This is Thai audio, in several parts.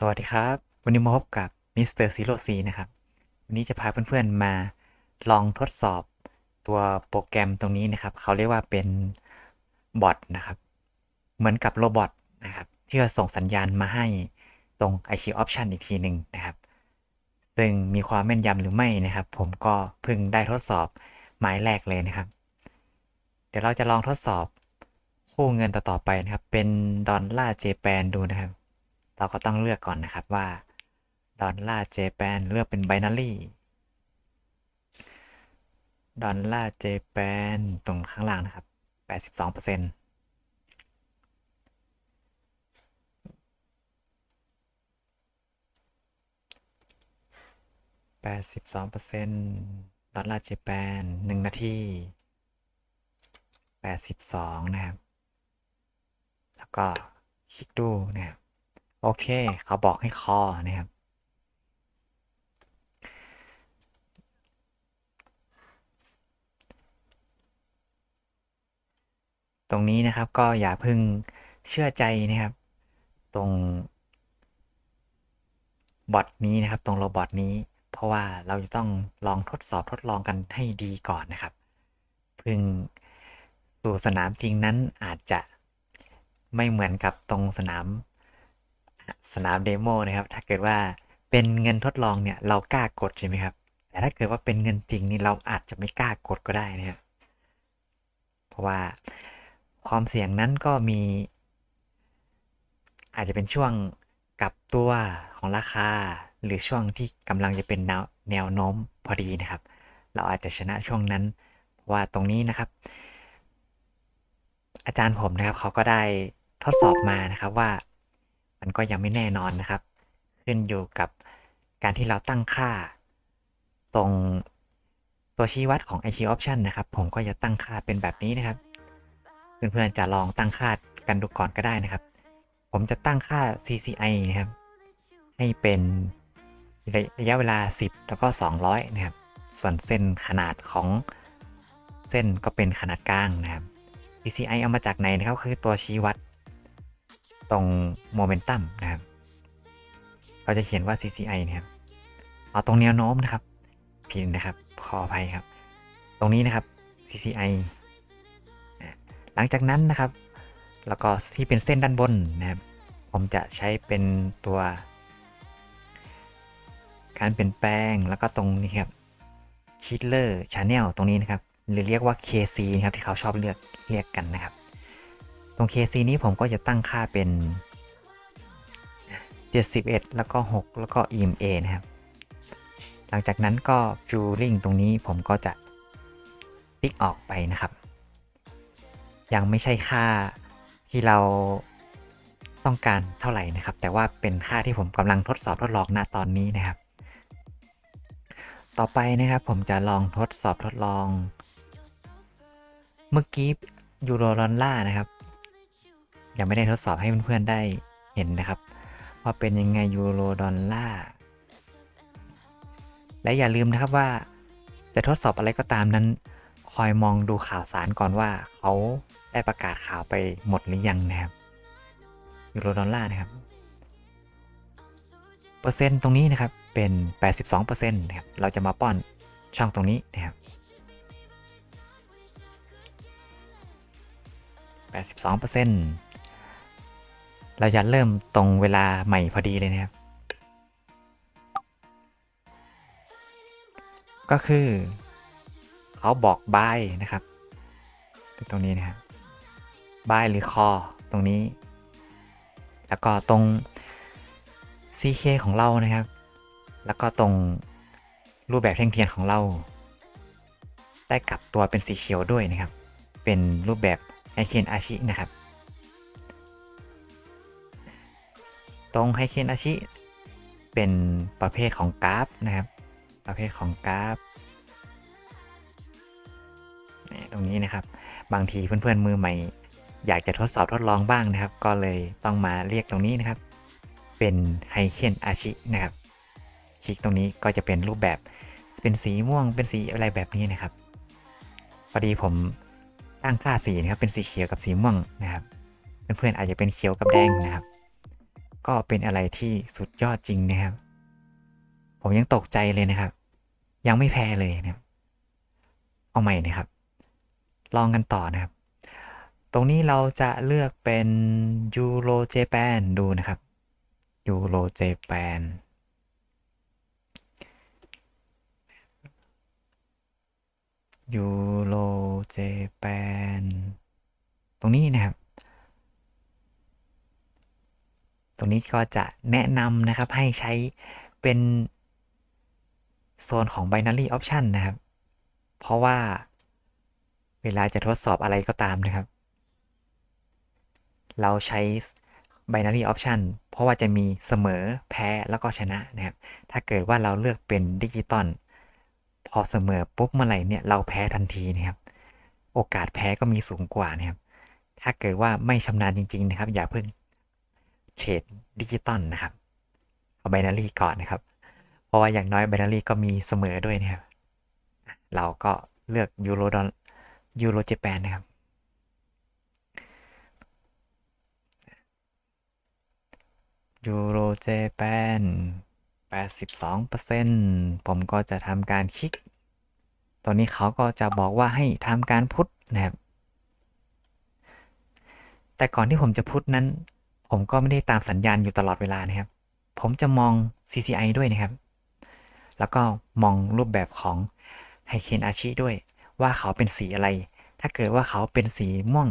สวัสดีครับ วันนี้มาพบกับมิสเตอร์ซีโรซีนะครับ วันนี้จะพาเพื่อนๆมาลองทดสอบตัวโปรแกรมตรงนี้นะครับ เขาเรียกว่าเป็นบอทนะครับ เหมือนกับโรบอทนะครับ ที่จะส่งสัญญาณมาให้ตรง IQ Option อีกทีหนึ่งนะครับ ซึ่งมีความแม่นยำหรือไม่นะครับ ผมก็เพิ่งได้ทดสอบหมายแรกเลยนะครับ เดี๋ยวเราจะลองทดสอบคู่เงินต่อๆไปนะครับ เป็นดอลลาร์เจแปนดูนะครับ เราก็ต้องเลือกก่อนนะครับว่าดอลลาร์เจแปนเลือกเป็นไบนารีดอลลาร์เจแปนตรงข้างล่างนะครับ 82% 82%ดอลลาร์เจแปน1นาที82นะครับ แล้วก็คลิกดูนะครับ โอเค เขาบอกให้คอนะครับ ตรงนี้นะครับก็อย่าเพึ่งเชื่อใจนะครับ ตรงบอทนี้นะครับ ตรงโรบอทนี้ เพราะว่าเราจะต้องลองทดสอบทดลองกันให้ดีก่อนนะครับ พึ่งสู่สนามจริงนั้นอาจจะไม่เหมือนกับตรงสนาม สนามเดโมนะครับ ถ้าเกิดว่าเป็นเงินทดลองเนี่ยเรากล้ากดใช่ไหมครับ แต่ถ้าเกิดว่าเป็นเงินจริงนี่เราอาจจะไม่กล้ากดก็ได้นะครับ เพราะว่าความเสี่ยงนั้นก็มี อาจจะเป็นช่วงกลับตัวของราคา หรือช่วงที่กำลังจะเป็นแนวแนวโน้มพอดีนะครับ เราอาจจะชนะช่วงนั้นเพราะว่าตรงนี้นะครับ อาจารย์ผมนะครับเขาก็ได้ทดสอบมานะครับว่า มันก็ยังไม่แน่นอนนะครับ ขึ้นอยู่กับการที่เราตั้งค่า ตรงตัวชี้วัดของ IQ Option นะครับ ผมก็จะตั้งค่าเป็นแบบนี้นะครับ เพื่อนๆจะลองตั้งค่ากันดูก่อนก็ได้นะครับ ผมจะตั้งค่า CCI นะครับ ให้เป็นระยะเวลา 10 แล้วก็ 200 นะครับ ส่วนเส้นขนาดของเส้นก็เป็นขนาดกลางนะครับ CCI เอามาจากไหนนะครับ คือตัวชี้วัด ตรงโมเมนตัมนะครับ เราจะเขียนว่า CCI นะครับเอาตรงแนวโน้มนะครับผิดนะครับ ขออภัยครับ ตรงนี้นะครับ CCI หลังจากนั้นนะครับ แล้วก็ที่เป็นเส้นด้านบนนะครับ ผมจะใช้เป็นตัว การเปลี่ยนแปลงแล้วก็ตรงนี้ครับ Killer Channel ตรงนี้นะครับ หรือเรียกว่า KC นะครับที่เขาชอบเรียกเรียกกันนะครับ ตรง KC นี้ผมก็จะตั้งค่าเป็น 71 แล้วก็ 6 แล้วก็ EMA นะครับ หลังจากนั้นก็ Fueling ตรงนี้ผมก็จะติ๊กออกไปนะครับ ยังไม่ใช่ค่าที่เราต้องการเท่าไหร่นะครับ แต่ว่าเป็นค่าที่ผมกำลังทดสอบทดลองณตอนนี้นะครับ ต่อไปนะครับผมจะลองทดสอบทดลอง เมื่อกี้ยูโรดอนลลานะครับ ยังไม่ได้ทดสอบให้เพื่อนๆได้เห็นนะครับ ว่าเป็นยังไงยูโรดอลลาร์และอย่าลืมนะครับว่า จะทดสอบอะไรก็ตามนั้น คอยมองดูข่าวสารก่อนว่าเขาได้ประกาศข่าวไปหมดหรือยังนะครับยูโรดอลลาร์นะครับเปอร์เซ็นต์ตรงนี้นะครับเป็น 82%นะครับเราจะมาป้อนช่องตรงนี้นะครับ82%เร เราจะเริ่มตรงเวลาใหม่พอดีเลยนะครับ ก็คือ เขาบอก buy นะครับตรงนี้นะครับ buy หรือ call ตรงนี้ แล้วก็ตรง CK ของเรานะครับ แล้วก็ตรงรูปแบบแท่งเทียนของเรา ได้กลับตัวเป็นสีเขียวด้วยนะครับ เป็นรูปแบบไฮเคนอาชินะครับ ตรงไฮเคนอาชิ เป็นประเภทของกราฟนะครับ ประเภทของกราฟตรงนี้นะครับ บางทีเพื่อนๆมือใหม่ อยากจะทดสอบทดลองบ้างนะครับ ก็เลยต้องมาเรียกตรงนี้นะครับ เป็นไฮเคนอาชินะครับ คลิกตรงนี้ก็จะเป็นรูปแบบเป็นสีม่วงเป็นสีอะไรแบบนี้นะครับพอดีผมตั้งค่าสีนะครับเป็นสีเขียวกับสีม่วงนะครับ เพื่อนๆอาจจะเป็นเขียวกับแดงนะครับ ก็เป็นอะไรที่สุดยอดจริงนะครับ ผมยังตกใจเลยนะครับ ยังไม่แพ้เลยนะครับ เอาใหม่นะครับ ลองกันต่อนะครับ ตรงนี้เราจะเลือกเป็นยูโรเจแปนดูนะครับยูโรเจแปนยูโรเจแปนตรงนี้นะครับ ตรงนี้ก็จะแนะนำนะครับให้ใช้เป็นโซนของ binary option นะครับ เพราะว่าเวลาจะทดสอบอะไรก็ตามนะครับ เราใช้ binary option เพราะว่าจะมีเสมอแพ้แล้วก็ชนะนะครับ ถ้าเกิดว่าเราเลือกเป็นดิจิตอลพอเสมอปุ๊บเมื่อไหร่เนี่ยเราแพ้ทันทีนะครับ โอกาสแพ้ก็มีสูงกว่านะครับ ถ้าเกิดว่าไม่ชำนาญจริง ๆ นะครับ อย่าเพิ่ง เทรดดิจิตอลนะครับ เอาไบนารีก่อนนะครับ เพราะว่าอย่างน้อยไบนารีก็มีเสมอด้วยนะครับ เราก็เลือกยูโรดอลยูโรเจแปนนะครับ ยูโรเจแปน82%ผมก็จะทำการคลิก ตอนนี้เขาก็จะบอกว่าให้ทำการพุทนะครับ แต่ก่อนที่ผมจะพุทนั้น ผมก็ไม่ได้ตามสัญญาณอยู่ตลอดเวลานะครับ ผมจะมอง CCI ด้วยนะครับ แล้วก็มองรูปแบบของไฮเคนอาชิด้วย ว่าเขาเป็นสีอะไร ถ้าเกิดว่าเขาเป็นสีม่วง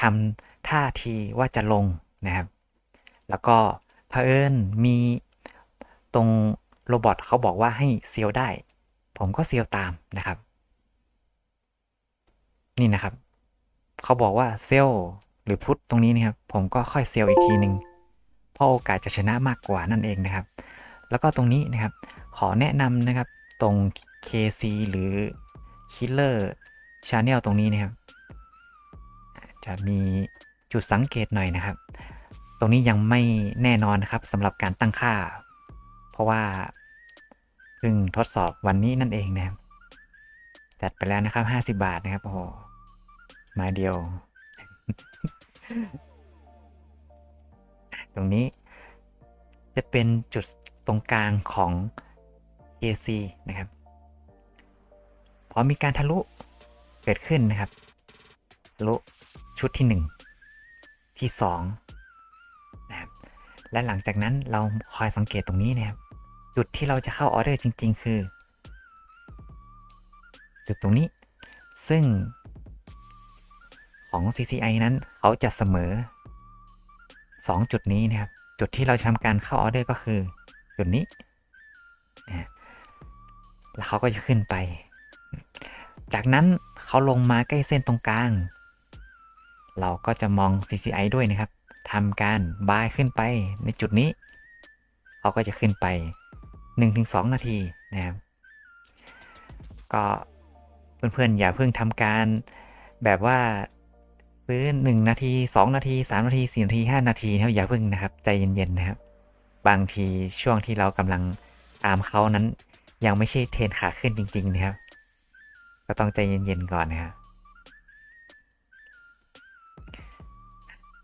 ทำท่าทีว่าจะลงนะครับ แล้วก็เผอิญมีตรงโรบอทเขาบอกว่าให้เซียวได้ ผมก็เซียวตามนะครับ นี่นะครับ เขาบอกว่าเซล หรือพุทธตรงนี้นะครับ ผมก็ค่อยเซลอีกทีหนึ่งเพราะโอกาสจะชนะมากกว่านั่นเองนะครับ แล้วก็ตรงนี้นะครับ ขอแนะนำนะครับตรง KC หรือ Killer Channel ตรงนี้นะครับ จะมีจุดสังเกตหน่อยนะครับ ตรงนี้ยังไม่แน่นอนนะครับสำหรับการตั้งค่า เพราะว่าเพิ่งทดสอบวันนี้นั่นเองนะครับจัดไปแล้วนะครับ 50 บาทนะครับ โอ้โหมาเดียว ตรงนี้จะเป็นจุดตรงกลางของ AC นะครับ พอมีการทะลุเกิดขึ้นนะครับ ทะลุชุดที่ 1 ที่2นะครับ และหลังจากนั้นเราคอยสังเกตตรงนี้นะครับ จุดที่เราจะเข้าออเดอร์จริง ๆ คือ จุดตรงนี้ ซึ่ง ของ CCI นั้นเขาจะเสมอ 2 จุดนี้นะครับ จุดที่เราจะทำการเข้าออเดอร์ก็คือ จุดนี้นะแล้วเขาก็จะขึ้นไป จากนั้นเขาลงมาใกล้เส้นตรงกลาง เราก็จะมอง CCI ด้วยนะครับทำการบายขึ้นไปในจุดนี้ เขาก็จะขึ้นไป 1-2 นาทีนะครับ ก็เพื่อนๆอย่าเพิ่งทำการแบบว่า ซื้อ 1 นาที 2 นาที 3 นาที 4 นาที 5 นาทีนะครับอย่าเพิ่งนะครับ ใจเย็นๆนะครับ บางทีช่วงที่เรากำลังตามเขานั้น ยังไม่ใช่เทรนขาขึ้นจริง ๆ นะครับ ก็ต้องใจเย็นๆก่อนนะครับ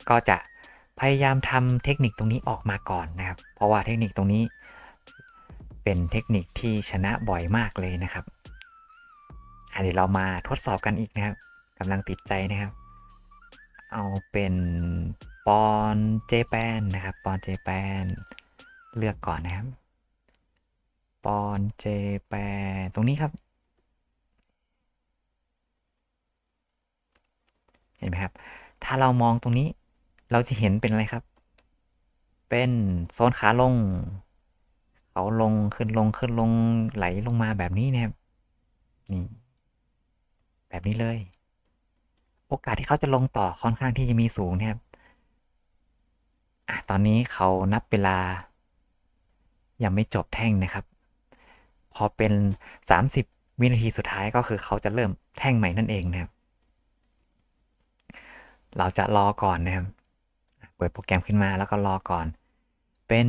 ก็จะพยายามทำเทคนิคตรงนี้ออกมาก่อนนะครับ เพราะว่าเทคนิคตรงนี้เป็นเทคนิคที่ชนะบ่อยมากเลยนะครับอันนี้เรามาทดสอบกันอีกนะครับกำลังติดใจนะครับ เอาเป็นปอนเจแปนนะครับปอนเจแปนเลือกก่อนนะครับปอนเจแปนตรงนี้ครับ เห็นไหมครับ ถ้าเรามองตรงนี้เราจะเห็นเป็นอะไรครับ เป็นโซนขาลง เขาลงขึ้นลงขึ้นลงไหลลงมาแบบนี้นะครับนี่แบบนี้เลย โอกาสที่เขาจะลงต่อค่อนข้างที่จะมีสูงนะครับอะตอนนี้เขานับเวลา ยังไม่จบแท่งนะครับ พอเป็น 30 วินาทีสุดท้ายก็คือเขาจะเริ่มแท่งใหม่นั่นเองนะครับ เราจะรอก่อนนะครับ เปิดโปรแกรมขึ้นมาแล้วก็รอก่อน เป็น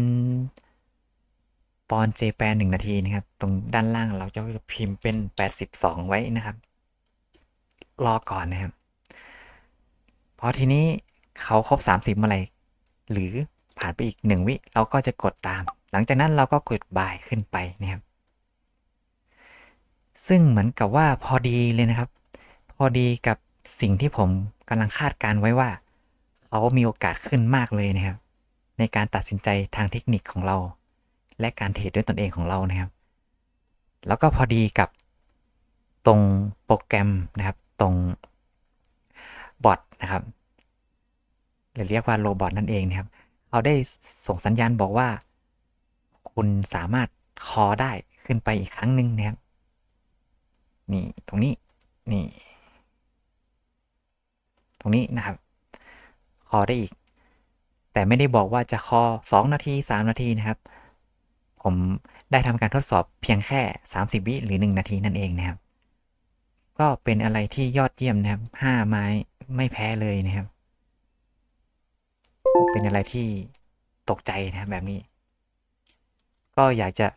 ปอนเจแปนหนึ่งนาทีนะครับ ตรงด้านล่างเราจะพิมพ์เป็น 82 ไว้นะครับ รอก่อนนะครับ พอทีนี้เขาครบ 30เมื่อไหร่หรือผ่านไปอีกหนึ่งวิ เราก็จะกดตาม หลังจากนั้นเราก็กดบายขึ้นไปนะครับ ซึ่งเหมือนกับว่าพอดีเลยนะครับ พอดีกับสิ่งที่ผมกำลังคาดการไว้ว่า เขามีโอกาสขึ้นมากเลยนะครับ ในการตัดสินใจทางเทคนิคของเรา และการเทรดด้วยตนเองของเรานะครับ แล้วก็พอดีกับตรงโปรแกรมนะครับ ตรงบอท นะครับ หรือเรียกว่าโรบอทนั่นเองนะครับเขาได้ส่งสัญญาณบอกว่า คุณสามารถคอได้ขึ้นไปอีกครั้งหนึ่งนะครับ นี่ตรงนี้นี่ ตรงนี้นะครับ คอได้อีก แต่ไม่ได้บอกว่าจะคอ 2 นาที 3 นาทีนะครับ ผมได้ทำการทดสอบเพียงแค่ 30 วิหรือ 1 นาทีนั่นเองนะครับ ก็เป็นอะไรที่ยอดเยี่ยมนะครับ 5 ไม้ ไม่แพ้เลยนะครับ เป็นอะไรที่ตกใจนะครับแบบนี้ ก็อยากจะ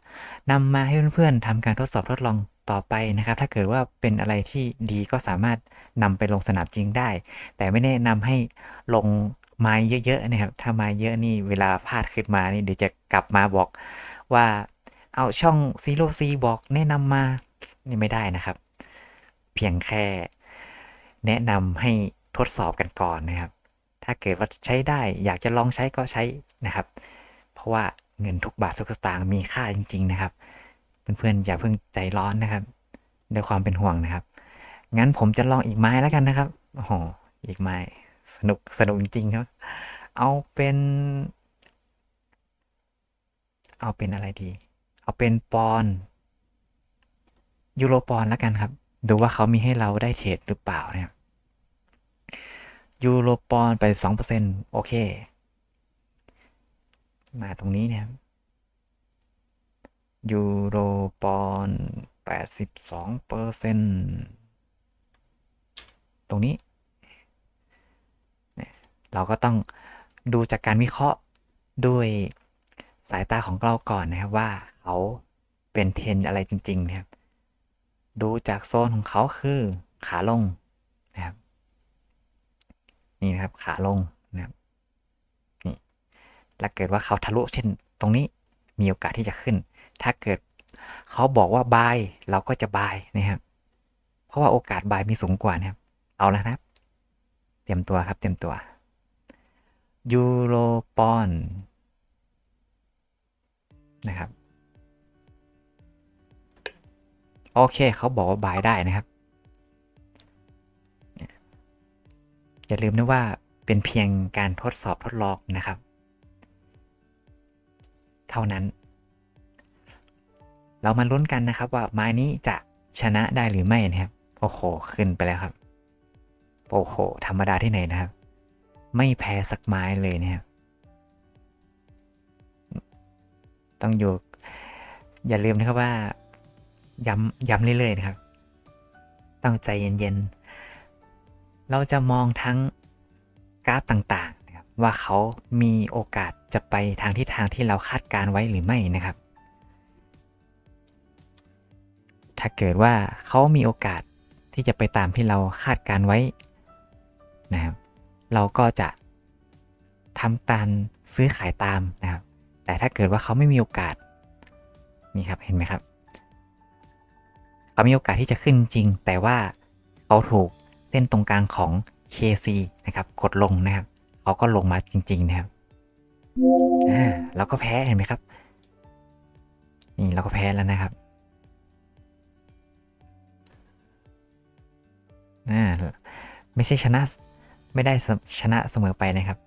นำมาให้เพื่อนๆทำการทดสอบทดลองต่อไปนะครับ ถ้าเกิดว่าเป็นอะไรที่ดีก็สามารถนำไปลงสนามจริงได้ แต่ไม่แนะนำให้ลงไม้เยอะๆนะครับ ถ้าไม้เยอะนี่เวลาพลาดขึ้นมานี่เดี๋ยวจะกลับมาบอกว่าเอาช่องซีโร่ซีบอกแนะนำมานี่ไม่ได้นะครับ เพียงแค่แนะนำให้ ทดสอบกันก่อนนะครับ ถ้าเกิดว่าใช้ได้อยากจะลองใช้ก็ใช้นะครับ เพราะว่าเงินทุกบาททุกสตางค์มีค่าจริง ๆ นะครับ เพื่อนๆอย่าเพิ่งใจร้อนนะครับด้วยความเป็นห่วงนะครับ งั้นผมจะลองอีกไม้แล้วกันนะครับโอ้โหอีกไม้สนุกสนุกจริงๆครับ เอาเป็น เอาเป็นอะไรดี เอาเป็นปอนยูโรปอนแล้วกันครับ ดูว่าเขามีให้เราได้เทรดหรือเปล่านะครับ ยูโรปอนไป 2%โอเค มาตรงนี้เนี่ยยูโรปอน82เปอร์เซ็นต์ตรงนี้ เราก็ต้องดูจากการวิเคราะห์ด้วยสายตาของเราก่อนนะครับว่าเขาเป็นเทรนอะไรจริง ๆ นะครับ ดูจากโซนของเขาคือขาลงนะครับ นี่นะครับขาลงนะครับนี่แล้วเกิดว่าเขาทะลุเช่นตรงนี้มีโอกาสที่จะขึ้น ถ้าเกิดเขาบอกว่าบายเราก็จะบายนะครับ เพราะว่าโอกาสบายมีสูงกว่านะครับ เอาแล้วนะครับ เตรียมตัวครับ เตรียมตัวยูโรปอนนะครับ โอเค เขาบอกว่าบายได้นะครับ อย่าลืมนะว่าเป็นเพียงการทดสอบทดลองนะครับ เท่านั้น เรามาลุ้นกันนะครับว่าไม้นี้จะชนะได้หรือไม่นะครับ โอ้โห ขึ้นไปแล้วครับ โอ้โห ธรรมดาที่ไหนนะครับ ไม่แพ้สักไม้เลยนะครับต้องอยู่ อย่าลืมนะครับว่า ย้ำย้ำเรื่อยๆนะครับ ต้องใจเย็นๆ เราจะมองทั้งกราฟต่างๆนะครับว่าเขามีโอกาสจะไปทางทิศทางที่เราคาดการไว้หรือไม่นะครับ ถ้าเกิดว่าเขามีโอกาสที่จะไปตามที่เราคาดการไว้นะครับ เราก็จะทำการซื้อขายตามนะครับ แต่ถ้าเกิดว่าเขาไม่มีโอกาสนี่ครับเห็นไหมครับเขามีโอกาสที่จะขึ้นจริง แต่ว่าเขาถูก เส้นตรงกลางของ KC นะครับ กดลงนะครับเขาก็ลงมาจริง ๆ นะครับอ่าเราก็แพ้เห็นไหมครับ นี่เราก็แพ้แล้วนะครับอ่าไม่ใช่ชนะไม่ได้ชนะเสมอไปนะครับ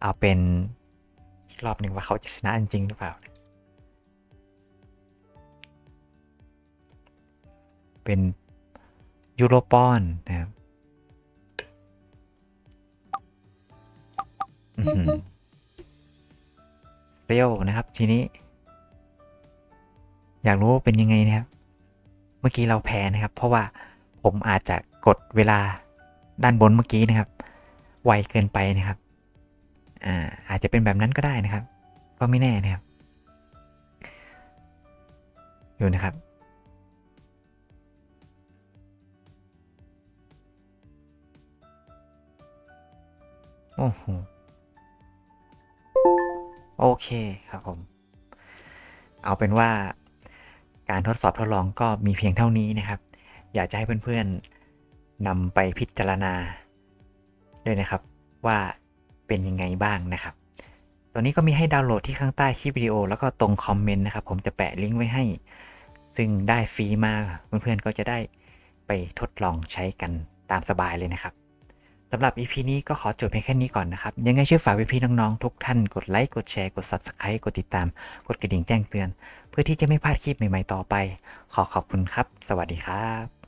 เอาเป็นอีกรอบหนึ่งว่าเขาจะชนะจริง ๆ หรือเปล่า เป็นยูโรปอนนะครับ เซลนะครับ ทีนี้ อยากรู้ว่าเป็นยังไงนะครับ เมื่อกี้เราแพ้นะครับ เพราะว่าผมอาจจะกดเวลาด้านบนเมื่อกี้นะครับ ไวเกินไปนะครับ อ่า อาจจะเป็นแบบนั้นก็ได้นะครับ ก็ไม่แน่นะครับ อยู่นะครับโอ้โห โอเคครับผม เอาเป็นว่าการทดสอบทดลองก็มีเพียงเท่านี้นะครับ อยากจะให้เพื่อนๆนำไปพิจารณา ด้วยนะครับว่าเป็นยังไงบ้างนะครับตัวนี้ก็มีให้ดาวน์โหลดที่ข้างใต้คลิปวิดีโอ แล้วก็ตรงคอมเมนต์นะครับ ผมจะแปะลิงก์ไว้ให้ ซึ่งได้ฟรีมากเพื่อนๆก็จะได้ไปทดลองใช้กันตามสบายเลยนะครับ สำหรับ EP นี้ก็ขอจบเพียงแค่นี้ก่อนนะครับ ยังไงช่วยฝากพี่ๆน้องๆ ทุกท่านกดไลค์ กดแชร์ กด Subscribe กดติดตาม กดกระดิ่งแจ้งเตือน เพื่อที่จะไม่พลาดคลิปใหม่ๆต่อไป ขอขอบคุณครับ สวัสดีครับ